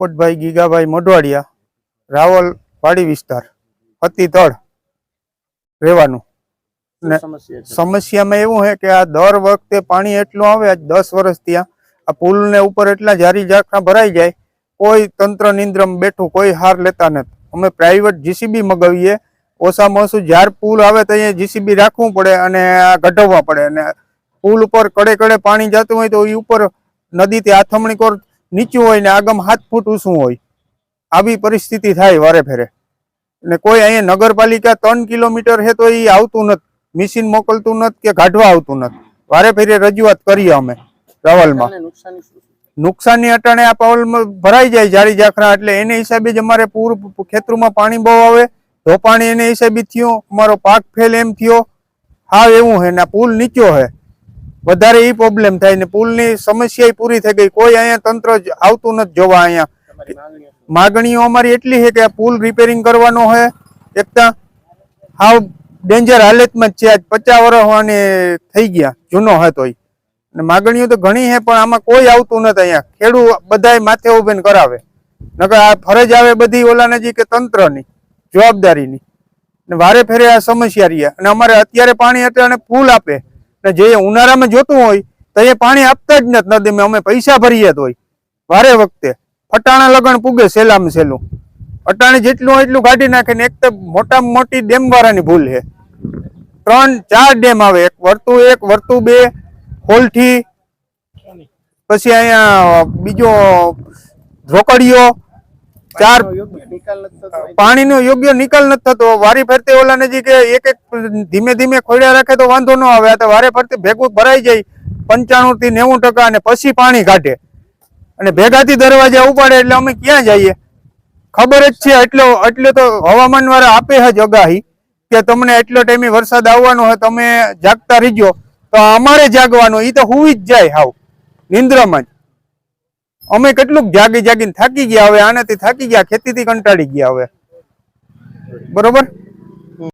પોપટભાઈ ગીગાભાઈ મોઢવાડિયા રાવલ પાડી વિસ્તાર અતિ તળ રહેવાનું ને સમસ્યામાં એવું છે કે આ દર વખતે પાણી એટલું આવે આજ દસ વર્ષ ત્યાં આ પુલને ઉપર એટલા જારી ઝાંખા ભરાઈ જાય કોઈ તંત્ર નિંદ્રમ બેઠું કોઈ હાર લેતા નથી. અમે પ્રાઇવેટ જીસીબી મગાવીએ ઓછામાં ઓછું જ્યાર પુલ આવે તો અહીંયા જીસીબી રાખવું પડે અને આ ગઢવવા પડે. અને પુલ ઉપર કડે કડે પાણી જતું હોય તો એ ઉપર નદીથી આથમણી કોર નીચું હોય ને આગમ હાથ ફૂટ ઊંચું હોય આવી પરિસ્થિતિ થાય વારે ફેરે. ને કોઈ અહીંયા નગરપાલિકા ત્રણ કિલોમીટર છે તો એ આવતું નથી મિશીન મોકલતું નથી કે કાઢવા આવતું નથી. વારે ફેરે રજૂઆત કરીએ અમે રાવલમાં. નુકસાનની અટાણે આ પાવલમાં ભરાઈ જાય જાડી જાખરા એટલે એને હિસાબે જ અમારે પૂર ખેતરમાં પાણી બહુ આવે ધોપાણી એને હિસાબે થયું અમારો પાક ફેલ એમ થયો. હા એવું હે ને પુલ નીચો હે. વધારે ઈ પ્રોબ્લેમ થાય ને પુલની સમસ્યા પૂરી થઈ ગઈ. કોઈ અહીંયા તંત્ર આવતું નથી જોવા અહીંયા. માગણીઓ અમારી એટલી છે કે આ પુલ રિપેરિંગ કરવાનો છે. એકતા હાવ ડેન્જર હાલતમાં જ છે. આજ પચાસ વર્ષ આને થઈ ગયા જૂનો હતો ઈ ને માગણીઓ તો ઘણી છે પણ આમાં કોઈ આવતું નથી અહીંયા. ખેડૂત બધાય માથે ઉભેન કરાવે. નકર આ ફરજ આવે બધી ઓલાના જે કે તંત્રની જવાબદારીની. ને વારે ફેરે આ સમસ્યા રહ્યા. અને અમારે અત્યારે પાણી એટલે અને પુલ આપે. ને જે ઉનાળામાં જોતું હોય, તો એ પાણી આપતા જ નથી. નદીમાં અમે પૈસા ભરીએ તોય. વારે વખતે. ફટાણા લગણ પૂગે સહેલામાં સહેલું અટાણે જેટલું હોય એટલું કાઢી નાખે ને એક તો મોટામાં મોટી ડેમ વાળાની ભૂલ છે. ત્રણ, ચાર ડેમ આવે. એક વર્તુ એક વર્તુ બે હોલઠી પછી અહીંયા બીજો રોકડીઓ ચાર પાણીનો યોગ્ય નિકાલ નથી થતો વારી ફરતે ઓલા કે એક એક ધીમે ધીમે ખોડ્યા રાખે તો વાંધો ન આવે. તો વારે ફરતી ભેગું ભરાઈ જાય. પંચાણું થી નેવું ટકા અને પછી પાણી કાઢે અને ભેગાથી દરવાજા ઉપાડે એટલે અમે ક્યાં જઈએ? ખબર જ છે એટલો એટલે તો હવામાન વાળા આપે જ અગાહી કે તમને એટલો ટાઈમે વરસાદ આવવાનો હોય તમે જાગતા રહીજો. તો અમારે જાગવાનું એ તો હોવી જ જાય હાવ. નિંદ્રામાં જ. અમે કેટલુંક જાગી જાગીને થાકી ગયા હવે, આનાથી થાકી ગયા, ખેતીથી કંટાળી ગયા હવે. બરોબર?